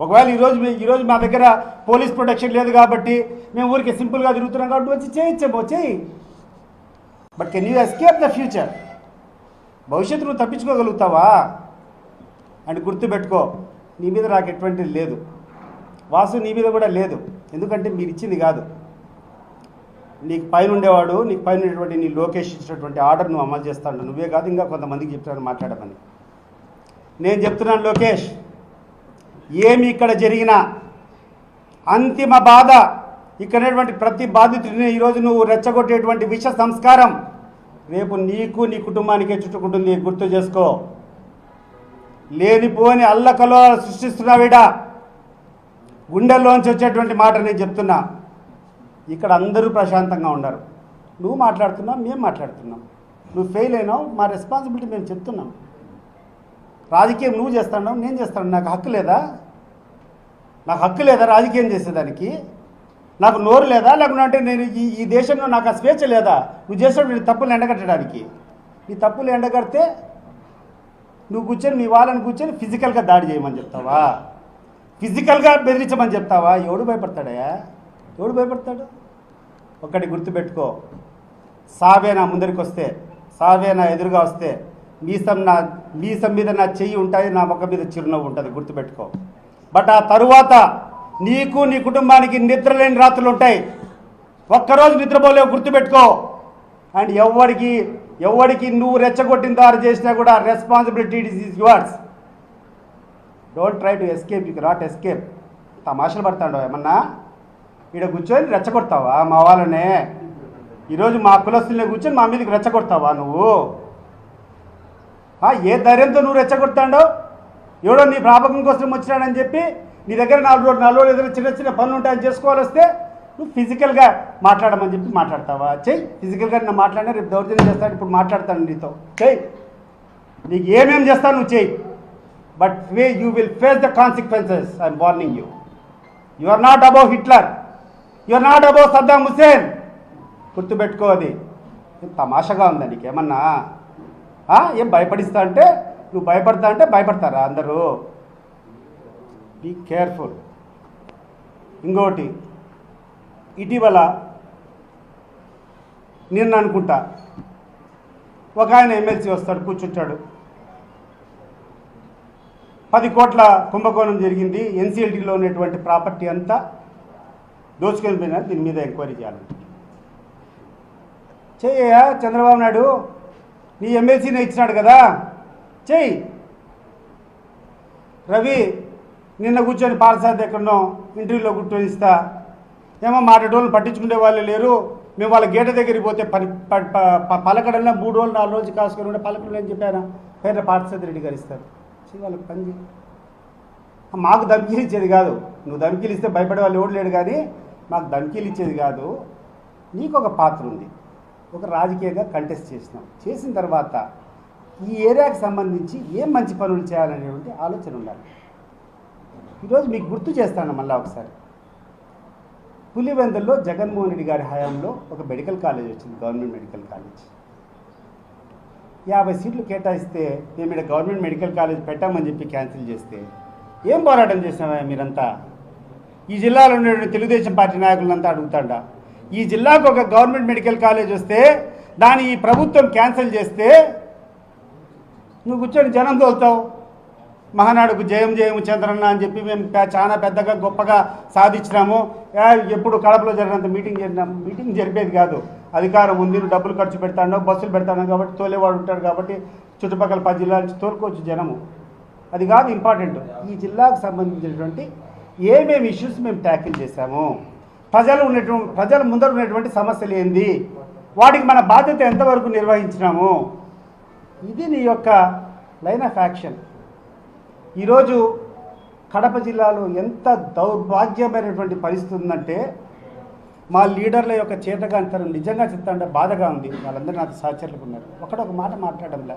ఒకవేళ ఈరోజు మీ- ఈరోజు మా దగ్గర పోలీస్ ప్రొటెక్షన్ లేదు కాబట్టి మేము ఊరికి సింపుల్గా తిరుగుతున్నాం కాబట్టి వచ్చి చేయొచ్చేమో చేయి. But can you escape the future భవిష్యత్తు నువ్వు తప్పించుకోగలుగుతావా? అండ్ గుర్తుపెట్టుకో. నీ మీద నాకు ఎటువంటిది లేదు. వాసు నీ మీద కూడా లేదు. ఎందుకంటే మీరు ఇచ్చింది కాదు. నీకు పైన ఉండేవాడు నీకు పైన ఉండేటువంటి నీ లోకేష్ ఇచ్చినటువంటి ఆర్డర్ నువ్వు అమలు చేస్తాడు నువ్వే కాదు ఇంకా కొంతమందికి చెప్తాను మాట్లాడమని. నేను చెప్తున్నాను లోకేష్ ఏమి ఇక్కడ జరిగినా అంతిమ బాధ ఇక్కడటువంటి ప్రతి బాధితుడిని ఈరోజు నువ్వు రెచ్చగొట్టేటువంటి విష సంస్కారం రేపు నీకు నీ కుటుంబానికే చుట్టుకుంటుంది. గుర్తు చేసుకో. లేనిపోని అల్లకలో సృష్టిస్తున్నావిడా గుండెల్లోంచి వచ్చేటువంటి మాట నేను చెప్తున్నా. ఇక్కడ అందరూ ప్రశాంతంగా ఉన్నారు నువ్వు మాట్లాడుతున్నావు మేము మాట్లాడుతున్నాం. నువ్వు ఫెయిల్ అయినావు మా రెస్పాన్సిబిలిటీ మేము చెప్తున్నాం. రాజకీయం నువ్వు చేస్తున్నావు నేను చేస్తాను నాకు హక్కు లేదా? నాకు హక్కు లేదా రాజకీయం చేసేదానికి? నాకు నోరు లేదా? లేకుంటే నేను ఈ ఈ దేశంలో నాకు ఆ స్వేచ్ఛ లేదా? నువ్వు చేసేటువంటి తప్పులు ఎండగట్టడానికి. నీ తప్పులు ఎండగడితే నువ్వు కూర్చొని మీ వాళ్ళని కూర్చొని ఫిజికల్గా దాడి చేయమని చెప్తావా? ఫిజికల్గా బెదిరించమని చెప్తావా? ఎవడు భయపడతాడయా ఎవడు భయపడతాడు? ఒక్కటి గుర్తుపెట్టుకో. సావే నా ముందరికి వస్తే సావే నా ఎదురుగా వస్తే మీసం నా మీసం మీద నా చెయ్యి ఉంటుంది నా మొక్క మీద చిరునవ్వు ఉంటుంది గుర్తుపెట్టుకో. బట్ ఆ తరువాత నీకు నీ కుటుంబానికి నిద్ర లేని రాత్రులు ఉంటాయి. ఒక్కరోజు నిద్రపోలేవు గుర్తుపెట్టుకో. అండ్ ఎవరికి ఎవరికి నువ్వు రెచ్చగొట్టిన దారి చేసినా కూడా responsibility is yours don't try to escape you not escape తమాషలు పడతాడు ఏమన్నా? ఇక్కడ కూర్చొని రెచ్చగొడతావా మా వాళ్ళనే? ఈరోజు మా కులస్తులనే కూర్చొని మా మీదకి రెచ్చగొడతావా నువ్వు? ఏ ధైర్యంతో నువ్వు రెచ్చగొడతాడో? ఎవడో నీ ప్రాపకం కోసం వచ్చినాడని చెప్పి నీ దగ్గర నాలుగు రోజులు నాలుగు రోజులు ఏదైనా చిన్న చిన్న పనులు ఉంటాయని చేసుకోవాలి వస్తే నువ్వు ఫిజికల్గా మాట్లాడమని చెప్పి మాట్లాడతావా? చెయ్యి. ఫిజికల్గా నేను మాట్లాడినా రేపు దౌర్జన్యం చేస్తాను ఇప్పుడు మాట్లాడతాను నీతో. చెయ్యి. నీకు ఏమేం చేస్తాను నువ్వు చెయ్యి. But way you will face the consequences I'm warning you you are not above Hitler you are not above Saddam Hussein గుర్తుపెట్టుకో అది. తమాషగా ఉందా నీకేమన్నా? ఏం భయపడిస్తా అంటే నువ్వు భయపడతా అంటే భయపడతారా అందరూ? బీ కేర్ఫుల్ ఇంకోటి ఇటీవల నిన్న అనుకుంటా ఒక ఆయన ఎమ్మెల్సీ వస్తాడు కూర్చుంటాడు. పది కోట్ల కుంభకోణం జరిగింది ఎన్సీఎల్టీలో ఉన్నటువంటి ప్రాపర్టీ అంతా దోచుకొని పోయినా దీని మీద ఎంక్వైరీ చేయాలంటే చెయ్యా చంద్రబాబు నాయుడు నీ ఎమ్మెల్సీనే ఇచ్చినాడు కదా? చెయ్యి. రవి నిన్న కూర్చొని పాలసాద్ ఎక్కడో ఇంటర్వ్యూలో కూర్చొని ఇస్తా ఏమో మాటోళ్ళు పట్టించుకునే వాళ్ళు లేరు. మేము వాళ్ళ గేట దగ్గరికి పోతే పని ప- ప- ప- పలకడన్నా మూడు రోజులు నాలుగు రోజులు కాసుకొని ఉంటే పలకడం అని చెప్పాను? పేరు పార్థసాద్ రెడ్డి గారు ఇస్తారు. చెయ్యి వాళ్ళకి పని మాకు ధమ్కీలు ఇచ్చేది కాదు. నువ్వు ధమ్కీలు ఇస్తే భయపడే వాళ్ళు ఎవడు లేడు కానీ మాకు ధమ్కీలు ఇచ్చేది కాదు. నీకు ఒక పాత్ర ఉంది. ఒక రాజకీయంగా కంటెస్ట్ చేసినాం. చేసిన తర్వాత ఈ ఏరియాకి సంబంధించి ఏం మంచి పనులు చేయాలనేటువంటి ఆలోచన ఉండాలి. ఈరోజు మీకు గుర్తు చేస్తాను మళ్ళీ ఒకసారి. పులివెందుల్లో జగన్మోహన్ రెడ్డి గారి హయాంలో ఒక మెడికల్ కాలేజ్ వచ్చింది గవర్నమెంట్ మెడికల్ కాలేజ్. యాభై సీట్లు కేటాయిస్తే మేము ఇక్కడ గవర్నమెంట్ మెడికల్ కాలేజ్ పెట్టామని చెప్పి క్యాన్సిల్ చేస్తే ఏం పోరాటం చేసినావా మీరంతా? ఈ జిల్లాలో ఉండేటువంటి తెలుగుదేశం పార్టీ నాయకులంతా అడుగుతాడా ఈ జిల్లాకు ఒక గవర్నమెంట్ మెడికల్ కాలేజ్ వస్తే దాన్ని ఈ ప్రభుత్వం క్యాన్సిల్ చేస్తే నువ్వు కూర్చొని జనం తోలుతావు. మహానాడుకు జయం జయం చంద్రన్న అని చెప్పి మేము చాలా పెద్దగా గొప్పగా సాధించినాము. ఎప్పుడు కడపలో జరిగినంత మీటింగ్ జరిగినాం మీటింగ్ జరిపేది కాదు. అధికారం ఉంది డబ్బులు ఖర్చు పెడతాను బస్సులు పెడతాను కాబట్టి తోలేవాడు ఉంటాడు కాబట్టి చుట్టుపక్కల పది జిల్లాల నుంచి తోలుకోవచ్చు జనము. అది కాదు ఇంపార్టెంట్. ఈ జిల్లాకు సంబంధించినటువంటి ఏమేమి ఇష్యూస్ మేము ట్యాకిల్ చేశాము? ప్రజలు ఉన్నటువంటి ప్రజల ముందర ఉన్నటువంటి సమస్యలు ఏంది? వాటికి మన బాధ్యత ఎంతవరకు నిర్వహించినాము? ఇది నీ యొక్క లైన్ ఆఫ్ యాక్షన్. ఈరోజు కడప జిల్లాలో ఎంత దౌర్భాగ్యమైనటువంటి పరిస్థితి ఉందంటే మా లీడర్ల యొక్క చేతగాంతరం నిజంగా చెప్తా అంటే బాధగా ఉంది. వాళ్ళందరూ నాకు సహచరులకు ఉన్నారు. ఒకడొక మాట మాట్లాడంలే